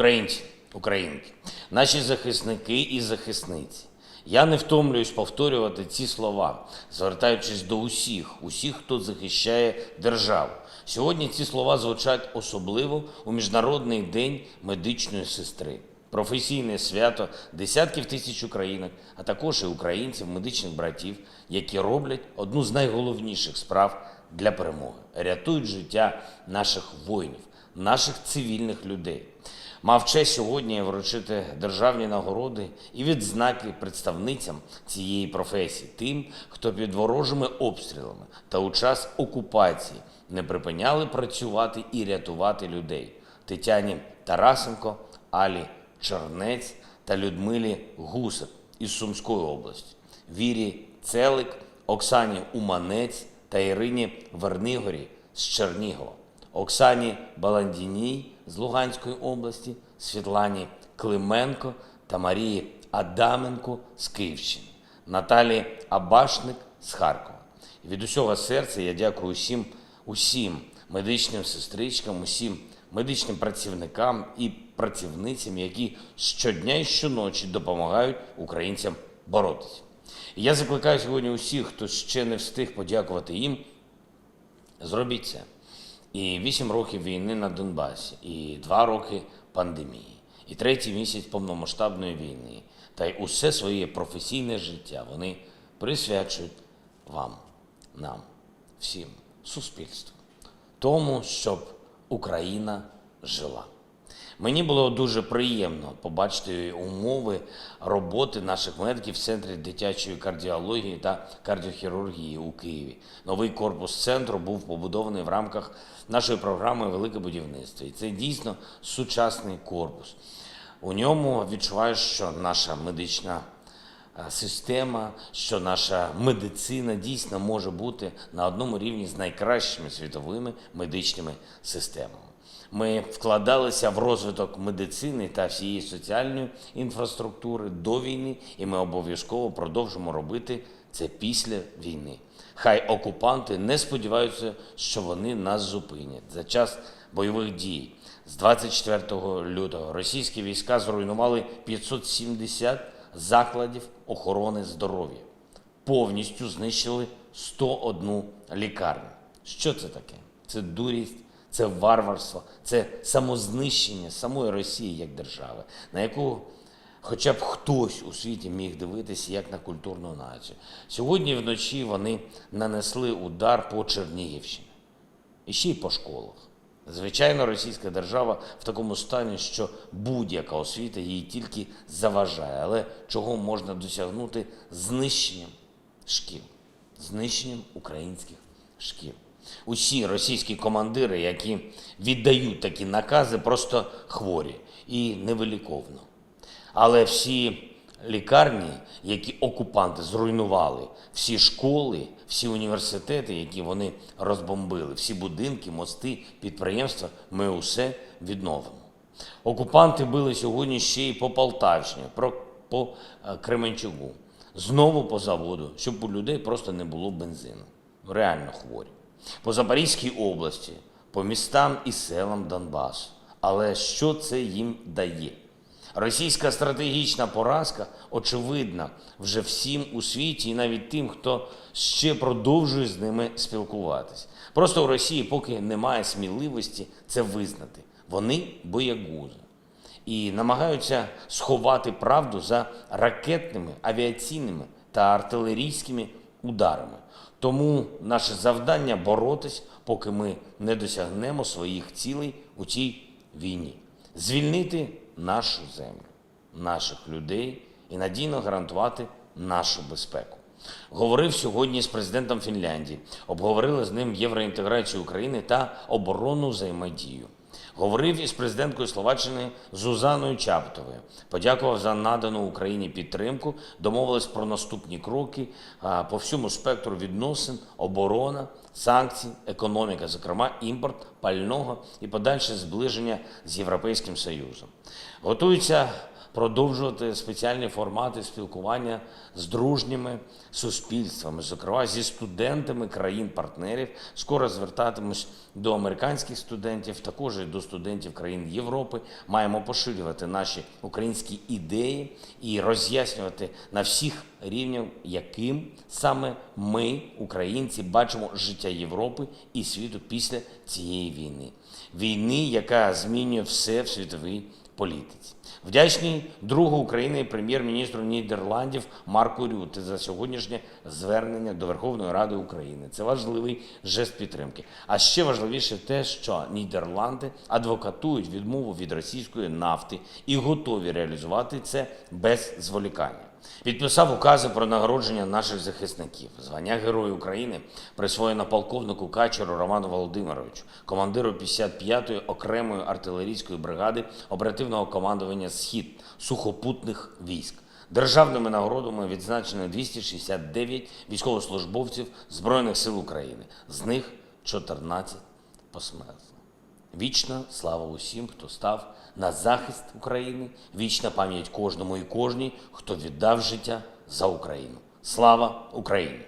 Українці, українки, наші захисники і захисниці. Я не втомлююсь повторювати ці слова, звертаючись до усіх, усіх, хто захищає державу. Сьогодні ці слова звучать особливо у Міжнародний день медичної сестри. Професійне свято десятків тисяч українок, а також і українців, медичних братів, які роблять одну з найголовніших справ для перемоги, рятують життя наших воїнів, наших цивільних людей. Мав честь сьогодні вручити державні нагороди і відзнаки представницям цієї професії, тим, хто під ворожими обстрілами та у час окупації не припиняли працювати і рятувати людей. Тетяні Тарасенко, Алі Чернець та Людмилі Гусак із Сумської області, Вірі Целик, Оксані Уманець та Ірині Вернигорі з Чернігова. Оксані Баландіній з Луганської області, Світлані Клименко та Марії Адаменко з Київщини, Наталі Абашник з Харкова. І від усього серця я дякую усім, усім медичним сестричкам, усім медичним працівникам і працівницям, які щодня і щоночі допомагають українцям боротися. І я закликаю сьогодні усіх, хто ще не встиг подякувати їм, Зробіть це. І вісім років війни на Донбасі, і два роки пандемії, і третій місяць повномасштабної війни, та й усе своє професійне життя вони присвячують вам, нам, всім, суспільству, тому, щоб Україна жила. Мені було дуже приємно побачити умови роботи наших медиків в центрі дитячої кардіології та кардіохірургії у Києві. Новий корпус центру був побудований в рамках нашої програми Велике будівництво. І це дійсно сучасний корпус. У ньому відчуваєш, що наша медична е, система, що наша медицина дійсно може бути на одному рівні з найкращими світовими медичними системами. Ми вкладалися в розвиток медицини та всієї соціальної інфраструктури до війни, і ми обов'язково продовжимо робити це після війни. Хай окупанти не сподіваються, що вони нас зупинять за час бойових дій. З 24 лютого російські війська зруйнували 570 закладів охорони здоров'я, повністю знищили 101 лікарню. Що це таке? Це дурість, це варварство, це самознищення самої Росії як держави, на яку хоча б хтось у світі міг дивитися як на культурну націю. Сьогодні вночі вони нанесли удар по Чернігівщині і ще й по школах. Звичайно, російська держава в такому стані, що будь-яка освіта їй тільки заважає, але чого можна досягнути знищенням шкіл, знищенням українських шкіл. Усі російські командири, які віддають такі накази, просто хворі і невиліковно. Але всі лікарні, які окупанти зруйнували, всі школи, всі університети, які вони розбомбили, всі будинки, мости, підприємства, ми усе відновимо. Окупанти били сьогодні ще й по Полтавщині, по е, Кременчугу, знову по заводу, щоб у людей просто не було бензину. Реально хворі. По Запорізькій області, по містам і селам Донбасу. Але що це їм дає? Російська стратегічна поразка очевидна вже всім у світі і навіть тим, хто ще продовжує з ними спілкуватись. Просто у Росії поки немає сміливості це визнати. Вони боягузи і намагаються сховати правду за ракетними, авіаційними та артилерійськими ударами. Тому наше завдання боротись, поки ми не досягнемо своїх цілей у цій війні, звільнити нашу землю, наших людей і надійно гарантувати нашу безпеку. Говорив сьогодні з президентом Фінляндії, обговорили з ним євроінтеграцію України та оборонну взаємодію. Говорив із президенткою Словаччини Зузаною Чаптовою. Подякував за надану Україні підтримку. Домовились про наступні кроки по всьому спектру відносин, оборона, санкції, економіка, зокрема імпорт пального і подальше зближення з Європейським Союзом. Готуються продовжувати спеціальні формати спілкування з дружніми суспільствами, зокрема зі студентами країн-партнерів. Скоро звертатимусь до американських студентів, також і до студентів країн Європи. Маємо поширювати наші українські ідеї і роз'яснювати на всіх рівнях, яким саме ми, українці, бачимо життя Європи і світу після цієї війни. Війни, яка змінює все в світовій політиці. Вдячний другу України прем'єр-міністру Нідерландів Марку Рюте за сьогоднішнє звернення до Верховної Ради України. Це важливий жест підтримки. А ще важливіше те, що Нідерланди адвокатують відмову від російської нафти і готові реалізувати це без зволікання. Підписав укази про нагородження наших захисників. Звання Герою України присвоєно полковнику Качеру Роману Володимировичу, командиру 55-ї окремої артилерійської бригади оперативного командування Схід сухопутних військ. Державними нагородами відзначено 269 військовослужбовців Збройних сил України, з них 14 посмертно. Вічна слава усім, хто став на захист України, вічна пам'ять кожному і кожній, хто віддав життя за Україну. Слава Україні!